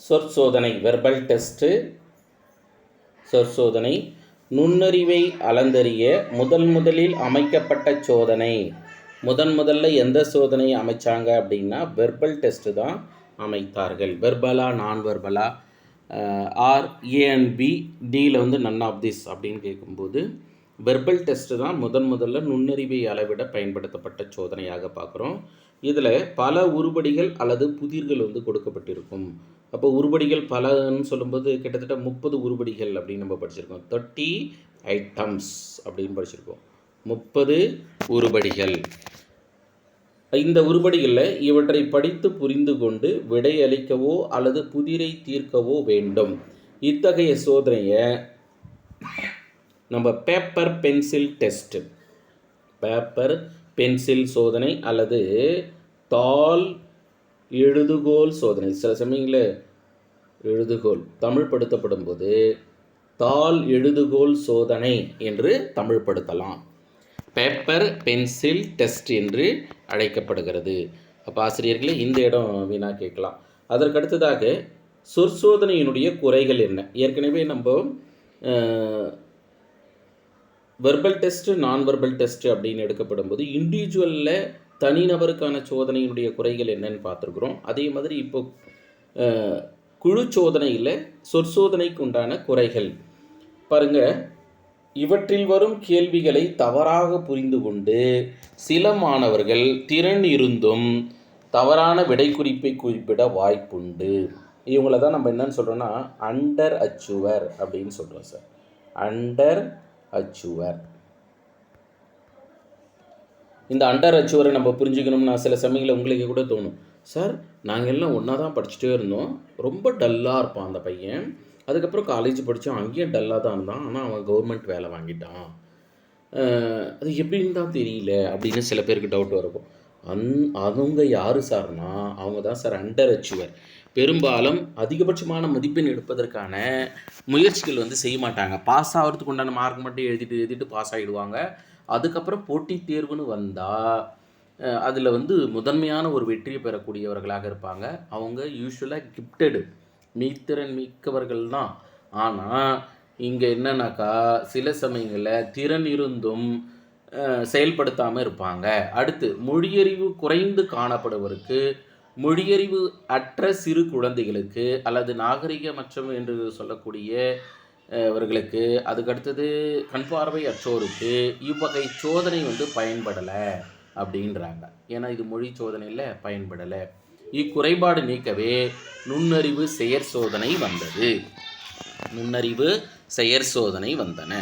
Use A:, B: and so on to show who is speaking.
A: சொற்சோதனை verbal test சொற்சோதனை நுண்ணறிவை அளந்தறிய முதல் முதலில் அமைக்கப்பட்ட சோதனை. முதன் முதல்ல எந்த சோதனை அமைச்சாங்க அப்படின்னா வெர்பல் டெஸ்ட்டு தான் அமைத்தார்கள். வெர்பலா நான் வெர்பலா ஆர் ஏ அண்ட் பி டியில் வந்து நன் ஆஃப் திஸ் அப்படின்னு கேட்கும்போது வெர்பல் டெஸ்ட்டு தான் முதன் முதல்ல நுண்ணறிவை அளவிட பயன்படுத்தப்பட்ட சோதனையாக பார்க்குறோம். இதில் பல உருபடிகள் அல்லது புதிர்கள் வந்து கொடுக்கப்பட்டிருக்கும். அப்போ உருபடிகள் பலன்னு சொல்லும்போது கிட்டத்தட்ட முப்பது உருபடிகள் அப்படின்னு நம்ம படிச்சிருக்கோம். தேர்ட்டி ஐட்டம்ஸ் அப்படின்னு படிச்சிருக்கோம். முப்பது உருபடிகள் இந்த உருபடிகளில் இவற்றை படித்து புரிந்து கொண்டு விடையளிக்கவோ அல்லது புதிரை தீர்க்கவோ வேண்டும். இத்தகைய சோதனையை நம்ம paper pencil test paper pencil சோதனை அல்லது தாள் எழுதுகோல் சோதனை. சில சமயங்களில் எழுதுகோல் தமிழ் படுத்தப்படும் போது தாள் எழுதுகோல் சோதனை என்று தமிழ்படுத்தலாம். பேப்பர் பென்சில் டெஸ்ட் என்று அழைக்கப்படுகிறது. அப்போ ஆசிரியர்களே இந்த இடம் வீணாக கேட்கலாம். அதற்கடுத்ததாக சொற்சோதனையினுடைய குறைகள் என்ன? ஏற்கனவே நம்ம வெர்பல் டெஸ்ட்டு நான் வெர்பல் டெஸ்ட்டு அப்படின்னு எடுக்கப்படும் போது இண்டிவிஜுவலில் தனிநபருக்கான சோதனையினுடைய குறைகள் என்னன்னு பார்த்துருக்குறோம். அதே மாதிரி இப்போ குழு சோதனையில் சொற்சோதனைக்கு உண்டான குறைகள். பாருங்க இவற்றில் வரும் கேள்விகளை தவறாக புரிந்து கொண்டு சில மாணவர்கள் திறன் இருந்தும் தவறான விடை குறிப்பை குறிப்பிட வாய்ப்புண்டு. இவங்கள தான் நம்ம என்னன்னு சொல்கிறோன்னா அண்டர் அச்சுவர் அப்படின்னு சொல்கிறோம் சார். Under achiever. இந்த அண்டர் அச்சுவரை நம்ம புரிஞ்சுக்கணும்னா சில சமயங்களில் உங்களுக்கு கூட தோணும். சார் நாங்கள் எல்லாம் ஒன்றா தான் படிச்சுட்டே இருந்தோம். ரொம்ப டல்லாக இருப்பான் அந்த பையன். அதுக்கப்புறம் காலேஜ் படித்தோம் அங்கேயும் டல்லாக தான் இருந்தான். ஆனால் அவன் கவர்மெண்ட் வேலை வாங்கிட்டான். அது எப்படின்னு தான் தெரியல அப்படின்னு சில பேருக்கு டவுட் இருக்கும் அந் அவங்க யார் சார்னா அவங்க தான் சார் அண்டர் அச்சுவர் பெரும்பாலும் அதிகபட்சமான மதிப்பெண் எடுப்பதற்கான முயற்சிகள் வந்து செய்ய மாட்டாங்க. பாஸ் ஆகிறதுக்கு உண்டான மார்க் மட்டும் எழுதிட்டு எழுதிட்டு பாஸ் ஆகிடுவாங்க அதுக்கப்புறம் போட்டித் தேர்வுன்னு வந்தால் அதில் வந்து முதன்மையான ஒரு வெற்றியை பெறக்கூடியவர்களாக இருப்பாங்க. அவங்க யூஸ்வலாக கிஃப்டடு மீத்திறன் மிக்கவர்கள் தான். ஆனால் இங்கே என்னன்னாக்கா சில சமயங்களில் திறன் இருந்தும் செயல்படுத்தாமல் இருப்பாங்க. அடுத்து மொழியறிவு குறைந்து காணப்படுவருக்கு மொழியறிவு அற்ற சிறு குழந்தைகளுக்கு அல்லது நாகரிகமற்றம் என்று சொல்லக்கூடிய இவர்களுக்கு அதுக்கடுத்தது கண்பார்வை அற்றோருக்கு இவ்வகை சோதனை வந்து பயன்படலை அப்படின்றாங்க. ஏன்னா இது மொழி சோதனையில் பயன்படலை. இக்குறைபாடு நீக்கவே நுண்ணறிவு செயற் சோதனை வந்தது. நுண்ணறிவு செயற் சோதனை வந்தன.